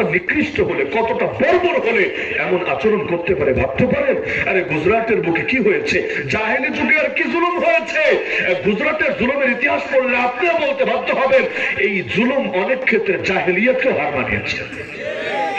কতটা নিকৃষ্ট হলে, কতটা বর্বর হলে এমন আচরণ করতে পারে, ভাবতে পারেন? আরে গুজরাটের বুকে কি হয়েছে? জাহেলি যুগে আর কি জুলুম হয়েছে? গুজরাটের জুলুমের ইতিহাস পড়লে আপনিও বলতে বাধ্য হবেন, এই জুলুম অনেক ক্ষেত্রে জাহেলিয়াতকেও হার মানিয়েছে।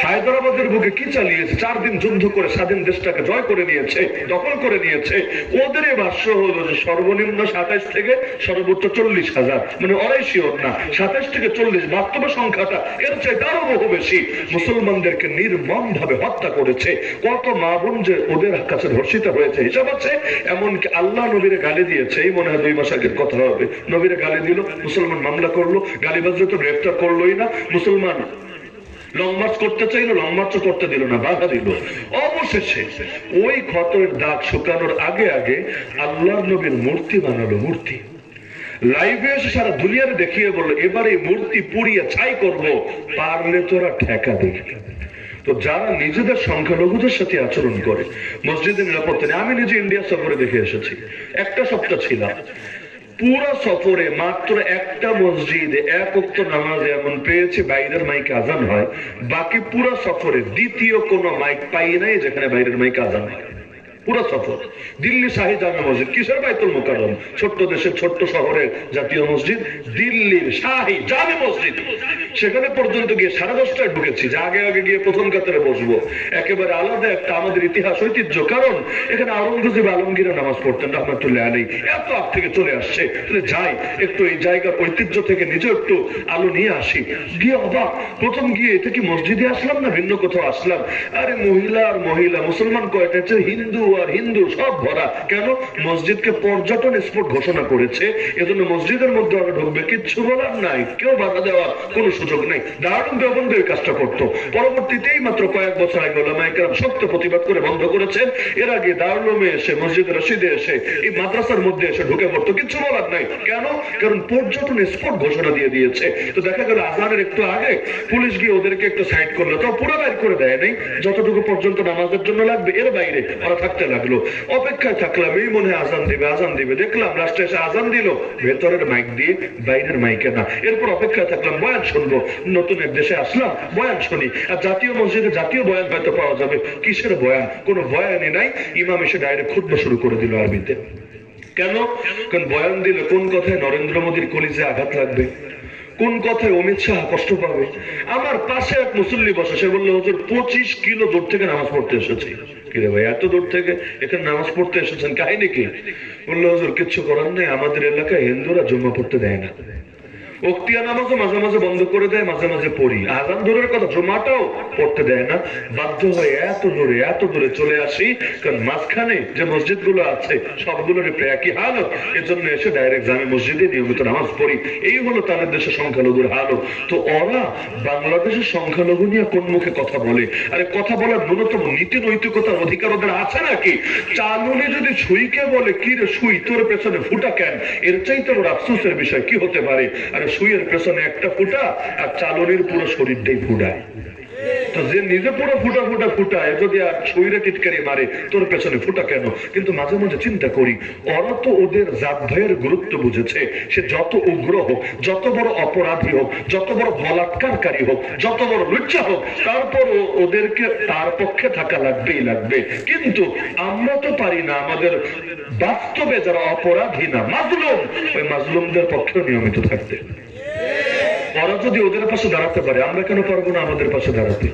হায়দ্রাবাদের বুকে কি চালিয়েছে চার দিন যুদ্ধ করে স্বাধীন দেশটাকে জয় করে নিয়েছে, দখল করে নিয়েছে, ওদের ভাষ্য হলো যে সর্বনিম্ন সাতাইশ থেকে সর্বোচ্চ চল্লিশ হাজার মানে অরাই শিওর না, সাতাইশ থেকে চল্লিশ বাস্তব সংখ্যাটা এর চাইতে আরও বহু বেশি। মুসলমানদেরকে নির্মম ভাবে হত্যা করেছে, কত মা বোন যে ওদের কাছে ধর্ষিত হয়েছে হিসাব আছে? এমনকি আল্লাহ নবীরে গালি দিয়েছে, এই মনে হয় দুই মাস আগের কথা হবে। নবীরে গালি দিল, মুসলমান মামলা করল, গালিবাজরে তো গ্রেফতার করলোই না, মুসলমান লং মার্চ করতে চাইলো লং মার্চ করতে দিল না, বাধা দিল। অবশেষে ওই ক্ষতের দাগ শুকানোর আগে আগে আল্লাহ নবীর মূর্তি বানালো, মূর্তি। লাইভে এসে সারা দুনিয়ারে দেখিয়ে বলল, এবার এই মূর্তি পুড়িয়ে ছাই করব, পারলে তোরা ঠেকা দেখি তো যারা নিজেদের সংখ্যালঘুদের সাথে আচরণ করে, মসজিদের নিরাপত্তা নেই আমি নিজে ইন্ডিয়া সফরে দেখে এসেছি। একটা সপ্তাহ ছিলাম। পুরো সফরে মাত্র একটা মসজিদে এক উক্ত নামাজে এমন পেয়েছে, বাইরের মাইক আজান হয়। বাকি পুরো সফরে দ্বিতীয় কোনো মাইক পাই নাই যেখানে বাইরের মাইক আজান হয়। পুরো সফর। দিল্লি শাহী জামে মসজিদ, কিসের বাইতুল মোকাররম? ছোট্ট দেশের ছোট্ট শহরের জাতীয় মসজিদ, দিল্লির শাহী জামে মসজিদ। সেখানে পর্যন্ত গিয়ে সাড়ে দশটায় ঢুকেছি, যে আগে আগে গিয়ে প্রথম কাতারে বসবো। একেবারে আলাদা একটা আমাদের ইতিহাস ঐতিহ্য, কারণ এখানে আওরঙ্গজেব আলমগীরের নামাজ পড়তেন রহমতুল্লাহ আলী এত আগ থেকে চলে আসছে। তাহলে যাই, একটু এই জায়গার ঐতিহ্য থেকে নিজে একটু আলো নিয়ে আসি। গিয়ে অবাক, প্রথম গিয়ে এটা কি মসজিদে আসলাম না ভিন্ন কোথাও আসলাম? আরে মহিলা আর মহিলা, মুসলমান কয়টা? হিন্দু আর হিন্দু সব ভরা। কেন? মসজিদকে পর্যটন স্পট ঘোষণা করেছে। এজন্য মসজিদের মধ্যে ওরা ঢুকবে কিচ্ছু বলার নাই। কেউ বাধা দেওয়ার কোনো সুযোগ নেই। দারুণ দেবন্দ এই কাজটা করতো। পরবর্তীতেই মাত্র কয়েক বছর আগে ওলামাইকার শক্ত প্রতিবাদ করে বন্ধ করেছেন এর আগে দারুলমে এসে, মসজিদ রশিদে এসে, এই মাদ্রাসার মধ্যে এসে ঢুকে পড়তো। কিচ্ছু বলার নাই। কেন? কারণ পর্যটন স্পট ঘোষণা দিয়ে দিয়েছে। তো দেখা গেল আজানের একটু আগে পুলিশ গিয়ে ওদেরকে একটু সাইড করল। তো পুরো বাইর করে দেয় নাই। যতটুকু পর্যন্ত নামাজের জন্য লাগবে, এর বাইরে ওরা থাকতে লাগল। অপেক্ষায় থাকলাম, এই মনে আজান দিবে আজান দিবে। দেখলাম লাস্টে এসে আজান দিল। ভেতরের মাইক দিয়ে বাইরের মাইকে না। এরপর অপেক্ষায় থাকলাম, বয়ান শুনব। নতুন এক দেশে আসলাম, বয়ান শুনি। আর জাতীয় মসজিদে জাতীয় বয়ান হয়তো পাওয়া যাবে। কিসের বয়ান? কোনো বয়ানই নাই। ইমাম এসে ডাইরেক্ট খুদ্ শুরু করে দিল আরবিতে। কেন? কারণ বয়ান দিলে কোন কথায় নরেন্দ্র মোদীর কলিজে আঘাত লাগবে? কোন কথায় অমিত শাহ কষ্ট পাবে? আমার পাশে এক মুসল্লি বসে, সে বলল, হজুর, পঁচিশ কিলো দূর থেকে নামাজ পড়তে এসেছি। কিরে ভাই? এত দূর থেকে এখানে নামাজ পড়তে এসেছেন, কাহিনী কি? বলল, হজুর, কিচ্ছু করার নেই। আমাদের এলাকায় হিন্দুরা জমা পড়তে দেয় না। ওক্তিয়া নামাজও মাঝে মাঝে বন্ধ করে দেয়, মাঝে মাঝে পড়ি। আজান দূরের কথা জমাটাও পড়তে দেয় না। বাধ্য হয়ে এত দূরে এত দূরে চলে আসি, কারণ মাঝখানে যে মসজিদগুলো আছে, সবগুলোর একই হালত। এজন্য এসে ডাইরেক্ট জামে মসজিদে নিয়মিত নামাজ পড়ি। এই হলো তাদের দেশের সংখ্যালঘুর হালত। তো ওরা বাংলাদেশের সংখ্যালঘু নিয়ে কোন মুখে কথা বলে? আরে কথা বলার ন্যূনতম নীতি নৈতিকতার অধিকার ওদের আছে নাকি? চালুনি যদি সুইকে বলে, কি রে সুই তোর পেছনে ফুটা কেন? এর চাইতে ওর আফসোসের বিষয় কি হতে পারে? আরে সুইয়ের পেছনে একটা ফুটা আর চালনির পুরো শরীরটাই ফুটায় যে নিজে পুরো ফুটা ফুটা ফুটায় যদি আর শরীরে টিটকারি মারে, তোর পেছনে ফুটা কেন? কিন্তু মাঝে মাঝে চিন্তা করি, ওরা তো ওদের গুরুত্ব বুঝেছে। সে যত উগ্র হোক, যত বড় অপরাধী হোক, যত বড় হোক, যত বড় লুচ্চা হোক, তারপর ওদেরকে তার পক্ষে থাকা লাগবেই লাগবে। কিন্তু আমরা তো পারি না, আমাদের বাস্তবে যারা অপরাধী না, মাজলুম, ওই মাজলুমদের পক্ষেও নিয়মিত থাকতে। ওরা যদি ওদের পাশে দাঁড়াতে পারে আমরা কেন পারব না আমাদের পাশে দাঁড়াতে?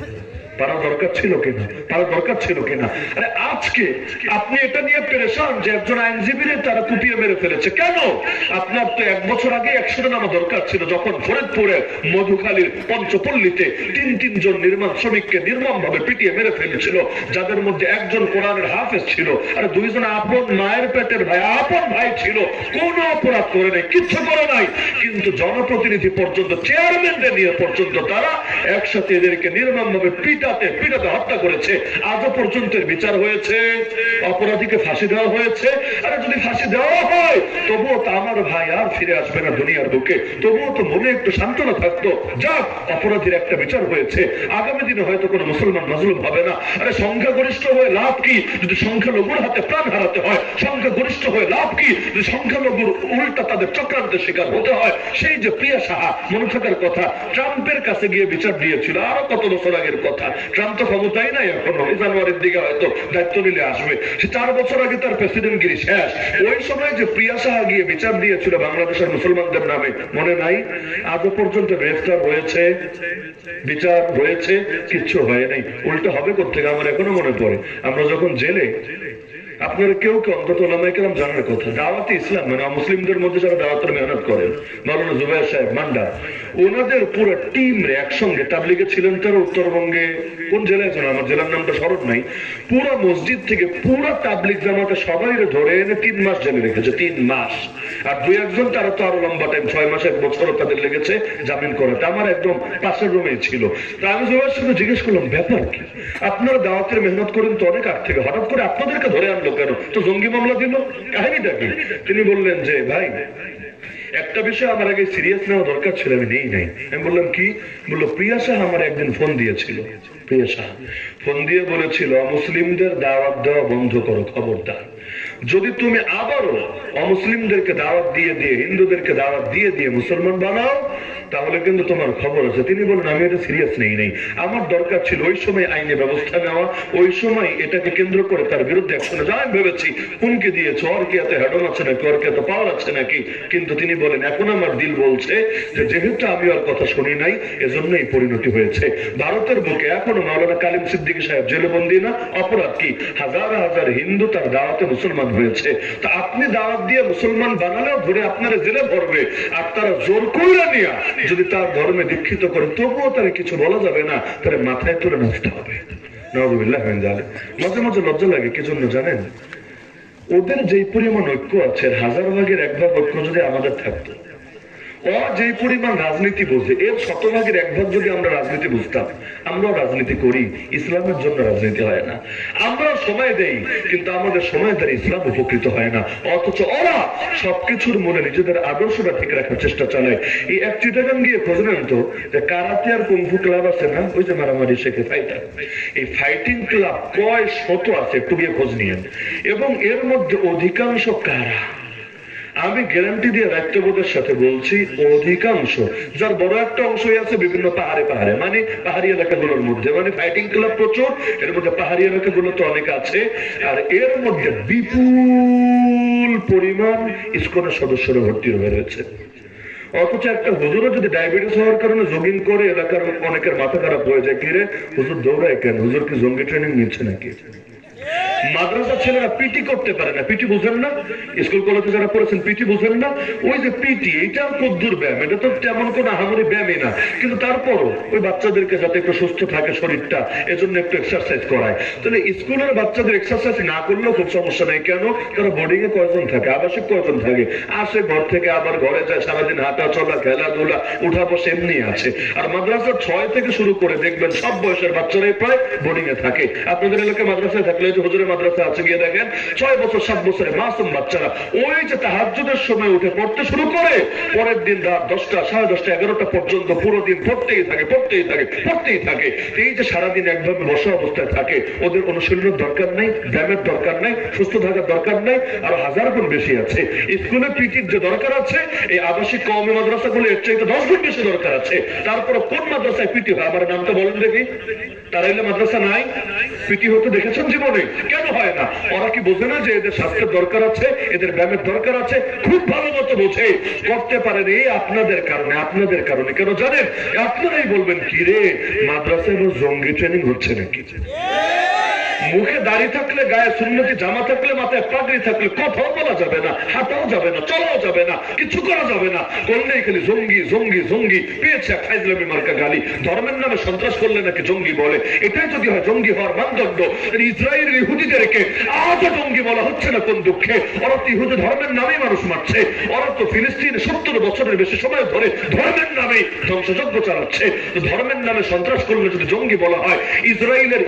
পারা দরকার ছিল কিনা? পারা দরকার ছিল কিনা? আরে আজকে আপনি এটা নিয়ে পেরেছান যে একজন আইনজীবীরে তারা কুপিয়ে মেরে ফেলেছে। কেন? আপনার তো এক বছর আগে একশোটা নামা দরকার ছিল, যখন ফরিদপুরের মধুখালীর পঞ্চপল্লীতে তিন তিনজন নির্মাণ শ্রমিককে নির্মম ভাবে পিটিয়ে মেরে ফেলেছিল, যাদের মধ্যে একজন কোরআনের হাফেজ ছিল, আর দুইজন আপন মায়ের পেটের ভাই, আপন ভাই ছিল। কোনো অপরাধ করে নাই, কিচ্ছু করে নাই। কিন্তু জনপ্রতিনিধি পর্যন্ত, চেয়ারম্যানদের নিয়ে পর্যন্ত তারা একসাথে এদেরকে নির্মম ভাবে পিটা পিটাতে পিটাতে হত্যা করেছে। আজও পর্যন্ত বিচার হয়েছে। অপরাধীকে ফাঁসি দেওয়া হয়েছে। আরে যদি ফাঁসি দেওয়া হয়, তবুও তো আমার ভাই আর ফিরে আসবে না দুনিয়ার বুকে। তবুও তো মনে একটু সান্ত্বনা থাকতো। যাক, অপরাধীর একটা বিচার হয়েছে। আগামী দিনে হয়তো কোনো মুসলমান মাজলুম হবে না। আরে সংখ্যাগরিষ্ঠ হয়ে লাভ কি? যদি সংখ্যালঘুর হাতে প্রাণ হারাতে হয়, সংখ্যাগরিষ্ঠ হয়ে লাভ কি? যদি সংখ্যালঘুর উল্টা তাদের চক্রান্তের শিকার হতে হয়, সেই যে প্রিয়া সাহা, মনে থাকার কথা, ট্রাম্পের কাছে গিয়ে বিচার দিয়েছিল। আরও কত বছর আগের কথা। ট্রাম্প তো ক্ষমতাই নাই এখনও জানুয়ারির দিকে হয়তো দায়িত্ব নিলে আসবে। সে চার বছর আগে তার প্রেসিডেন্ট গিরি শেষ ওই সময় যে প্রিয়া সাহা গিয়ে বিচার দিয়েছিল বাংলাদেশের মুসলমানদের নামে, মনে নাই? আজও পর্যন্ত গ্রেফতার হয়েছে বিচার হয়েছে কিচ্ছু হয় নাই। উল্টো হবে কোথেকে আমার এখনও মনে পড়ে। আমরা যখন জেলে আপনারা কেউ কেউ অন্তত ওলামায়ে কেরাম জানার কথা। দাওয়াতে ইসলাম মানে মুসলিমদের মধ্যে যারা দাওয়াতের মেহনত করেন, মাওলানা জুবাইর সাহেব মান্ডা, ওনাদের পুরো টিম রে একসঙ্গে তাবলিগে ছিলেন তারা উত্তরবঙ্গে, কোন জেলায় ছিল আমার জেলার নামটা স্মরণ নাই। পুরো মসজিদ থেকে পুরো তাবলিগ জামাতে সবাই ধরে এনে তিন মাস জেলে রেখেছে, তিন মাস। আর দুই একজন, তারা তো আরও লম্বা টাইম ছয় মাস, এক বছরও তাদের লেগেছে জামিন করাতে আমার একদম পাশের রুমে ছিল। তা আমি জুবাইর সাথে জিজ্ঞেস করলাম, ব্যাপার কি? আপনারা দাওয়াতের মেহনত করেন তো অনেক আগ থেকে। হঠাৎ করে আপনাদেরকে ধরে আনলো কেন? তো জঙ্গি মামলা দিল। কাহিনীটা কি? তিনি বললেন যে, ভাই, একটা বিষয় আমার আগে সিরিয়াস নেওয়া দরকার ছিল, আমি নেই নাই। আমি বললাম, কি? বলল, প্রিয়া শাহ আমার একদিন ফোন দিয়েছিল। প্রিয়া শাহ ফোন দিয়ে বলেছিল, মুসলিমদের দাওয়াত দেওয়া বন্ধ করো, খবরদার। যদি তুমি আবারও অমুসলিমদেরকে দাওয়াত দিয়ে দিয়ে, হিন্দুদেরকে দাওয়াত দিয়ে দিয়ে মুসলমান বানাও, তাহলে কিন্তু তোমার খবর আছে। তিনি বললেন আমি এটা সিরিয়াস নেই নেই। আমার দরকার ছিল ওই সময় আইনে ব্যবস্থা নেওয়া, ওই সময় এটাকে কেন্দ্র করে তার বিরুদ্ধে অ্যাকশনে যা আমি ভেবেছি, হুমকি দিয়েছে। ওর কি এত হেডন আছে নাকি? ওর কি এত পাওয়ার আছে নাকি? কিন্তু তিনি বলেন, এখন আমার দিল বলছে যে যেহেতু আমি ওর কথা শুনি নাই, এজন্যই পরিণতি হয়েছে। ভারতের বুকে এখনও মাওলানা কালিম সিদ্দিকী সাহেব জেলে বন্দি না। অপরাধ কি? হাজার হাজার হিন্দু তার দাওয়াতে মুসলমান হয়েছে তা আপনি দাওয়াত দিয়ে মুসলমান বানালেও ধরে আপনারা জেলে ভরবে আর তারা জোর কইরা নিয়া যদি তার ধর্মে দীক্ষিত করে, তবুও তারা কিছু বলা যাবে না, তারা মাথায় তুলে নাচতে হবে। মাঝে মাঝে লজ্জা লাগে কি জন্য জানেন? ওদের যে পরিমাণ ঐক্য আছে, হাজার ভাগের এক ভাগ ঐক্য যদি আমাদের থাকতো। ওরা যে পরিমাণ রাজনীতি বোঝে এর শতভাগের এক ভাগ যদি আমরা রাজনীতি বুঝতাম, আমরাও রাজনীতি করি, ইসলামের জন্য রাজনীতি হয় না। আমরা সময় দেই, কিন্তু আমাদের সময় দ্বারা ইসলাম উপকৃত হয় না। অথচ ওরা সবকিছুর মনে নিজেদের আদর্শটা ঠিক রাখার চেষ্টা চালায়। এই এক চিটাগান গিয়ে খোঁজ নেন তো, যে কারাতে আর কুম্ফু ক্লাব আছে না, ওই যে মারামারি শেখে ফাইটার এই ফাইটিং ক্লাব কয় শত আছে একটু গিয়ে খোঁজ নিয়েন। এবং এর মধ্যে অধিকাংশ কারা? আমি গ্যারান্টি দিয়ে দায়িত্ববোধের সাথে বলছি, অধিকাংশ, যার বড় একটা অংশই আছে বিভিন্ন পাহাড়ে পাহাড়ে মানে পাহাড়ি এলাকাগুলোর মধ্যে মানে ফাইটিং ক্লাব প্রচুর, এর মধ্যে পাহাড়ি এলাকাগুলো তো অনেক আছে, আর এর মধ্যে বিপুল পরিমাণ ইস্কনের সদস্যরা ভর্তি হয়ে রয়েছে। অথচ একটা হুজুরও যদি ডায়াবেটিস হওয়ার কারণে জগিং করে, এলাকার অনেকের মাথা খারাপ হয়ে যায়, কিরে? হুজুর দৌড়ায় কেন? হুজুর কি জঙ্গি ট্রেনিং নিচ্ছে নাকি? মাদ্রাসা ছেলেরা পিটি করতে পারে না। পিটি বুঝেন না। স্কুল, কলেজে যারা পড়েছেন পিটি বুঝেন না। ওই যে পিটি এটা কদ্দুর ব্যায়াম? এটা তো তেমন কোনো আহামরি ব্যায়ামই না। কিন্তু তারপরও ওই বাচ্চাদেরকে যাতে একটু সুস্থ থাকে শরীরটা, এজন্য একটু এক্সারসাইজ করায়। তাহলে স্কুলের বাচ্চাদের এক্সারসাইজ না করলেও খুব সমস্যা নেই। কেন? তারা বোর্ডিং এ কয়জন থাকে? আবাসিক কয়জন থাকে? আসে ঘর থেকে, আবার ঘরে যায়, সারাদিন হাঁটা চলা খেলাধুলা, উঠা বসে এমনি আছে। আর মাদ্রাসা ছয় থেকে শুরু করে, দেখবেন সব বয়সের বাচ্চারাই প্রায় বোর্ডিং এ থাকে। আপনাদের এলাকায় মাদ্রাসায় থাকলে হুজুরের মাদ্রাসা আছে, গিয়ে দেখেন ছয় বছর, সাত বছরের মাসুম বাচ্চারা ওই যে তাহাজুদের সময় উঠে পড়তে শুরু করে, পরের দিন রাত দশটা, সাড়ে দশটা, এগারোটা পর্যন্ত পুরো দিন পড়তেই থাকে পড়তেই থাকে পড়তেই থাকে। এই যে সারাদিন একভাবে বসা অবস্থায় থাকে, ওদের অনুশীলনের দরকার নাই, ব্যায়ামের দরকার নাই, সুস্থ থাকার দরকার নাই, আর হাজার গুণ বেশি আছে। স্কুলে পিটির যে দরকার আছে, এই আবাসিক কমে মাদ্রাসা গুলো এর চাইতে দশ গুণ বেশি দরকার আছে। তারপরে কোন মাদ্রাসায় পিটি হয়, আমার নামটা বলেন দেখি। তারা মাদ্রাসা নাই? পিটি হতে দেখেছেন জীবনে। কেন হয় না? ওরা কি বোঝে না যে এদের স্বাস্থ্যের দরকার আছে, এদের ব্যায়ামের দরকার আছে? খুব ভালো মতো বোঝে। করতে পারেন এই আপনাদের কারণে আপনাদের কারণে। কেন জানেন? আপনারাই বলবেন কি রে মাদ্রাসায় জঙ্গি ট্রেনিং হচ্ছে নাকি? মুখে দাড়ি থাকলে, গায়ে সুন্নতি, জামা থাকলে, মাথায় পাগড়ি থাকলে কথাও বলা যাবে না, হাঁটাও যাবে না, চলাও যাবে না, কিছু করা যাবে না। করলেই খালি জঙ্গি জঙ্গি জঙ্গি। পেয়েছে ফাইজলামি মার্কা গালি। ধর্মের নামে সন্ত্রাস করলে নাকি জঙ্গি বলে? এটাই যদি হয় জঙ্গি হওয়ার মানদণ্ড ইসরায়েল ইহুদিদেরকে আজও জঙ্গি বলা হচ্ছে না কোন দুঃখে? ওরা তো ইহুদি ধর্মের নামেই মানুষ মারছে। ওরা তো ফিলিস্তিনে সত্তর বছরের বেশি সময় ধরে ধর্মের নামে ধ্বংসযজ্ঞ চালাচ্ছে। ধর্মের নামে সন্ত্রাস করলে যদি জঙ্গি বলা হয়, ইসরায়েলের